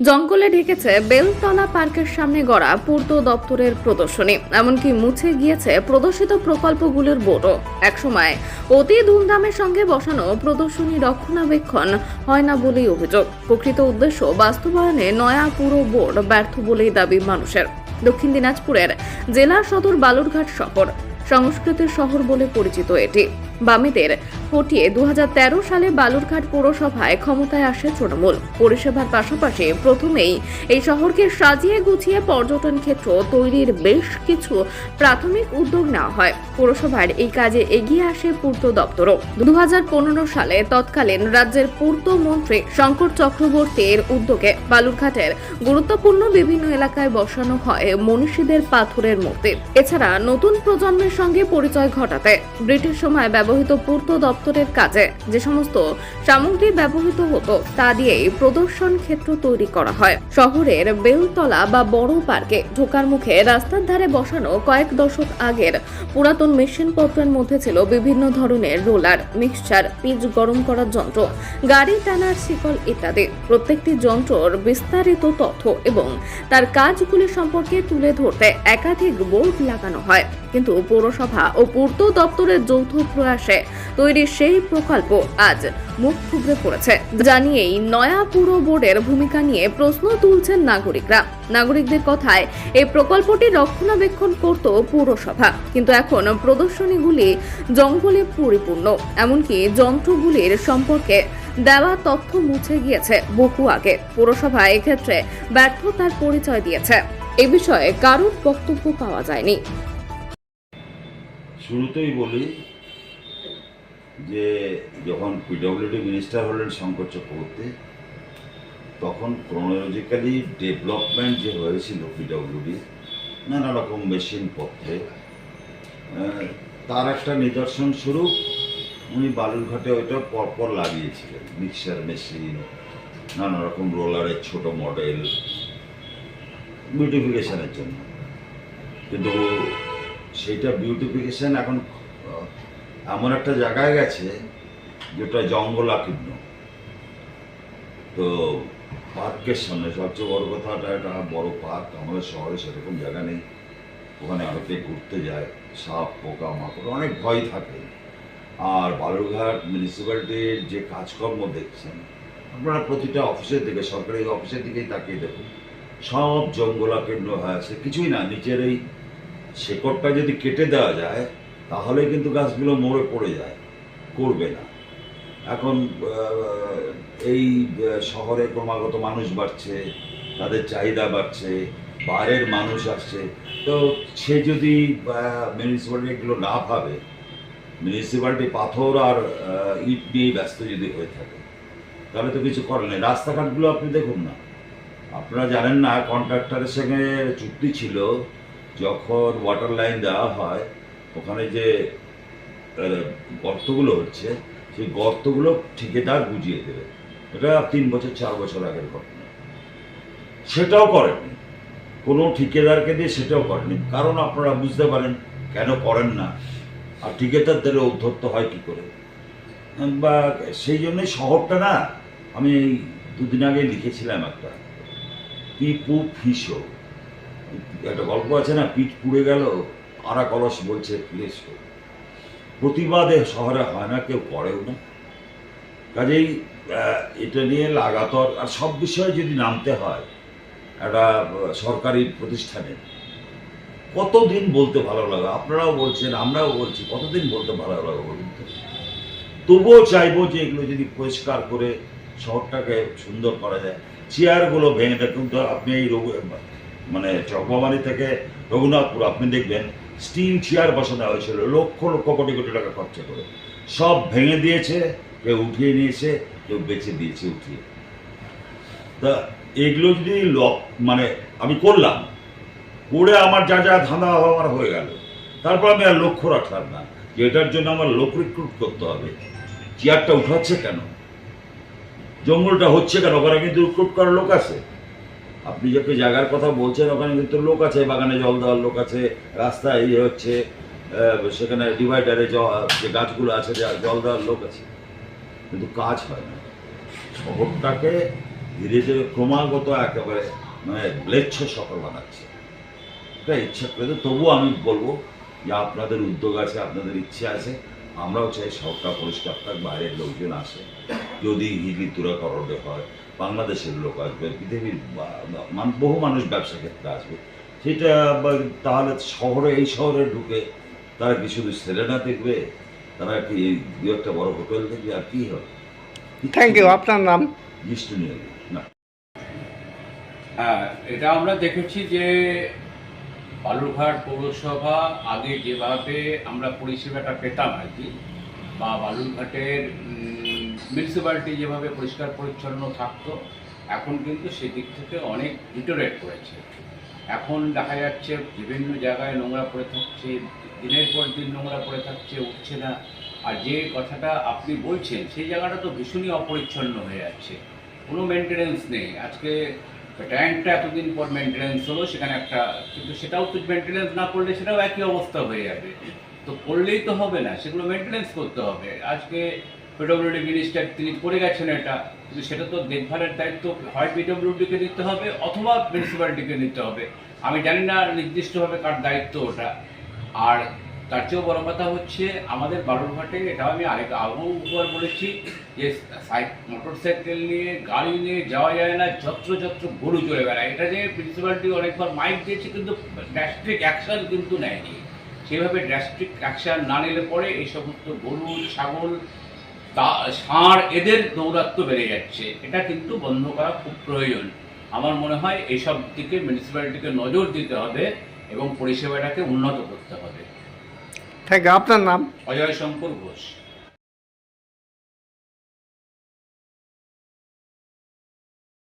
জঙ্গলে ঢেকেছে বেলতলা পার্কের সামনে গড়া পূর্ত দপ্তরের প্রদর্শনী। এমনকি মুছে গিয়েছে প্রদর্শিত প্রকল্পগুলোর বোর্ডও। একসময় অতি ধুমধামের সঙ্গে বসানো প্রদর্শনী রক্ষণাবেক্ষণ হয় না বলেই অভিযোগ। প্রকৃত উদ্দেশ্য বাস্তবায়নে নয়া পুরো বোর্ড ব্যর্থ বলেই দাবি মানুষের। দক্ষিণ দিনাজপুরের জেলা সদর বালুরঘাট শহর। সংস্কৃতির শহর বলে পরিচিত এটি। বামেদের। হটিয়ে দু সালে বালুরঘাট পৌরসভায় ক্ষমতায় আসে তৃণমূল। পরিষেবার পাশাপাশি প্রথমেই এই শহরকে সাজিয়ে গুছিয়ে পর্যটন ক্ষেত্র তৈরির বেশ কিছু প্রাথমিক উদ্যোগ নেওয়া হয়। পৌরসভার এই কাজে এগিয়ে আসে পূর্ত দপ্তরও। দুহাজার পনেরো সালে তৎকালীন রাজ্যের পূর্ত মন্ত্রী শঙ্কর চক্রবর্তীর উদ্যোগে বালুরঘাটের গুরুত্বপূর্ণ বিভিন্ন এলাকায় বসানো হয় মনীষীদের পাথরের মূর্তি। এছাড়া নতুন প্রজন্মের সঙ্গে পরিচয় ঘটাতে ব্রিটিশ সময় ব্যবহৃত পূর্ত দপ্তরের কাজে। যে সমস্ত সামগ্রী ব্যবহৃত হতো, তা দিয়েই প্রদর্শন ক্ষেত্র তৈরি করা হয়। শহরের বেলতলা বা বড় পার্কে ঢোকার মুখে রাস্তার ধারে বসানো কয়েক দশক আগের পুরাতন মেশিন পত্রের মধ্যে ছিল বিভিন্ন ধরনের রোলার, মিক্সচার, পিচ গরম করার যন্ত্র, গাড়ি টানার শিকল ইত্যাদি। প্রত্যেকটি যন্ত্রর বিস্তারিত তথ্য এবং তার কাজগুলি সম্পর্কে তুলে ধরতে একাধিক বোর্ড লাগানো হয়। কিন্তু পৌরসভা ও পূর্ত দপ্তরের যৌথ প্রয়াসে তৈরি সেই প্রকল্প আজ মুখ থুবড়ে পড়েছে। জানিয়েই নয়া পুর বোর্ডের ভূমিকা নিয়ে প্রশ্ন তুলছেন নাগরিকরা। নাগরিকদের কথায়, এই প্রকল্পটি রক্ষণাবেক্ষণ করত পৌরসভা, কিন্তু এখন প্রদর্শনীগুলি জঙ্গলে পরিপূর্ণ। এমনকি যন্ত্রগুলির সম্পর্কে দেওয়া তথ্য মুছে গিয়েছে বহু আগে পৌরসভা এক্ষেত্রে ব্যর্থতার পরিচয় দিয়েছে। এ বিষয়ে কারোর বক্তব্য পাওয়া যায়নি। শুরুতেই বলি যে যখন পিডব্লিউডি মিনিস্টার হলেন শঙ্কর চক্রবর্তী তখন ক্রোনোলজিক্যালি ডেভেলপমেন্ট যে হয়েছিল পিডব্লিউডি নানা রকম মেশিন আহ, তার একটা নিদর্শন স্বরূপ উনি বালুরঘাটে ওইটা পরপর লাগিয়েছিলেন মিক্সার মেশিন নানা রকম রোলারের ছোট মডেল বিউটিফিকেশানের জন্য। কিন্তু সেইটা বিউটিফিকেশান এখন এমন একটা জায়গায় গেছে যেটা জঙ্গলাকীর্ণ তো পার্কের সামনে সবচেয়ে বড় কথাটা একটা বড় পার্ক, আমাদের শহরে সেরকম জায়গা নেই। ওখানে অনেকে ঘুরতে যায়, সাপ পোকা মাকড় অনেক ভয় থাকে। আর বালুরঘাট মিউনিসিপ্যালিটির যে কাজকর্ম দেখছেন, আপনারা প্রতিটা অফিসের দিকে, সরকারি অফিসের দিকেই তাকিয়ে দেখুন। সব জঙ্গলাকীর্ণ হয়ে আছে, কিছুই না, নিচের এই শেকড়টা যদি কেটে দেওয়া যায় তাহলে কিন্তু গাছগুলো মরে পড়ে যায়, করবে না। এখন এই শহরে ক্রমাগত মানুষ বাড়ছে, তাদের চাহিদা বাড়ছে বাইরের মানুষ আসছে। তো সে যদি মিউনিসিপ্যালিটি এগুলো না ভাবে মিউনিসিপ্যালিটি পাথর আর ইট নিয়েই ব্যস্ত যদি হয়ে থাকে, তাহলে তো কিছু করার নেই। রাস্তাঘাটগুলো আপনি দেখুন না। আপনারা জানেন না কন্ট্রাক্টরের সঙ্গে চুক্তি ছিল, যখন ওয়াটার লাইন দেওয়া হয় ওখানে যে গর্তগুলো হচ্ছে, সেই গর্তগুলো ঠিকাদার বুঝিয়ে দেবে। এটা তিন বছর, চার বছর আগের ঘটনা। সেটাও করেনি কোনো ঠিকাদারকে দিয়ে সেটাও করেনি কারণ আপনারা বুঝতে পারেন, কেন করেন না? আর ঠিকাদারদের উদ্ধত্ত হয় কি করে? বা সেই জন্যই শহরটা না, আমি দুদিন আগে লিখেছিলাম একটা। পিপু ফিসো। একটা গল্প আছে না, পিঠ পুড়ে গেল আরা কলস বলছে ফিরে প্রতিবাদে শহরে হয় না, কেউ করেও না। কাজেই এটা নিয়ে লাগাতার, আর সব বিষয়ে যদি নামতে হয়, একটা সরকারি প্রতিষ্ঠানে, কতদিন বলতে ভালো লাগে? আপনারাও বলছেন, আমরাও বলছি, কতদিন বলতে ভালো লাগে বলুন তো? তবুও চাইব যে এগুলো যদি পরিষ্কার করে শহরটাকে সুন্দর করা যায়। চেয়ারগুলো ভেঙে দেখুন তো, আপনি এই মানে চকবাবানি থেকে রঘুনাথপুর, আপনি দেখবেন স্টিল চেয়ার বসানো হয়েছিল। লক্ষ লক্ষ কোটি কোটি টাকা খরচা করে। সব ভেঙে দিয়েছে, কেউ উঠিয়ে নিয়েছে, কেউ বেঁচে দিয়েছে উঠিয়ে। তা এগুলো যদি মানে আমি করলাম, করে আমার যা যা ধাঁধা আমার হয়ে গেল। তারপর আমি আর লক্ষ্য রাখলাম না যে এটার জন্য আমার লোক রিক্রুট করতে হবে। চেয়ারটা উঠাচ্ছে কেন? জঙ্গলটা হচ্ছে কেন? ওখানে কিন্তু রিক্রুট করার লোক আছে। আপনি যাকে জায়গার কথা বলছেন, ওখানে কিন্তু লোক আছে, বাগানে জল দেওয়ার লোক আছে রাস্তায় ইয়ে হচ্ছে সেখানে ডিভাইডারে যে গাছগুলো আছে, যে জল দেওয়ার লোক আছে। কিন্তু কাজ হয় না। শহরটাকে ধীরে ধীরে ক্রমাগত একেবারে মানে ম্লেচ্ছ সকল বানাচ্ছে। এটা ইচ্ছা করে, তবুও আমি বলব যে আপনাদের উদ্যোগ আছে, আপনাদের ইচ্ছে আছে। আমরাও চাই সবটা পরিষ্কার থাক বাইরের লোকজন আসে। যদি হিলি তুরা তুরাকরণে হয় বাংলাদেশের লোক আসবে পৃথিবীর বহু মানুষ ব্যবসা ক্ষেত্রে আসবে। সেটা বা- তাহলে শহরে এই শহরে ঢুকে তারা কি শুধু সেলেনা দেখবে? তারা কি দু একটা বড় হোটেল দেখবে? আর কি হবে? থ্যাংক ইউ আপনার নাম? নিয়ে না। হ্যাঁ এটা আমরা দেখেছি যে বালুরঘাট পৌরসভা আগে যেভাবে আমরা পরিষেবাটা পেতাম আর কি, বা বালুরঘাটের মিউনিসিপ্যালিটি যেভাবে পরিষ্কার পরিচ্ছন্ন থাকতো, এখন কিন্তু সেদিক থেকে অনেক ডিটোরেট করেছে। এখন দেখা যাচ্ছে বিভিন্ন জায়গায় নোংরা পড়ে থাকছে, দিনের পর দিন নোংরা পড়ে থাকছে, উঠছে না। আর যে কথাটা আপনি বলছেন, সেই জায়গাটা তো ভীষণই অপরিচ্ছন্ন হয়ে যাচ্ছে। কোনো মেনটেনেন্স নেই। আজকে ট্যাঙ্কটা এতদিন পর মেনটেনেন্স হলো, সেখানে একটা কিন্তু সেটাও তো মেনটেনেন্স না করলে সেটাও একই অবস্থা হয়ে যাবে। তো করলেই তো হবে না, সেগুলো মেনটেনেন্স করতে হবে। আজকে পিডব্লিউডি মিনিস্টার তিনি করে গেছেন এটা, কিন্তু সেটা তো দেখভালের দায়িত্ব হয় পিডব্লিউডিকে নিতে হবে অথবা মিউনিসিপ্যালিটিকে নিতে হবে। আমি জানি না নির্দিষ্টভাবে কার দায়িত্ব ওটা। আর তার চেয়েও বড় কথা হচ্ছে, আমাদের বালুরঘাটে, এটা আমি আরেক একবার বলেছি, যে মোটর সাইকেল নিয়ে, গাড়ি নিয়ে যাওয়া যায় না, যত্র যত্র গরু চলে বেড়ায়। এটা যে মিউনিসিপ্যালিটি অনেকবার মাইক দিয়েছে, কিন্তু ড্যাস্ট্রিক অ্যাকশন কিন্তু নেয়নি। সেভাবে ড্রাস্টিক অ্যাকশন না নিলে পরে এই সমস্ত গরু, ছাগল ষাঁড়, এদের দৌরাত্ম্য বেড়ে যাচ্ছে। এটা কিন্তু বন্ধ করা খুব প্রয়োজন। আমার মনে হয় এইসব দিকে মিউনিসিপ্যালিটিকে নজর দিতে হবে এবং পরিষেবাটাকে উন্নত করতে হবে। থ্যাংক আপনার নাম? অজয় শঙ্কর ঘোষ।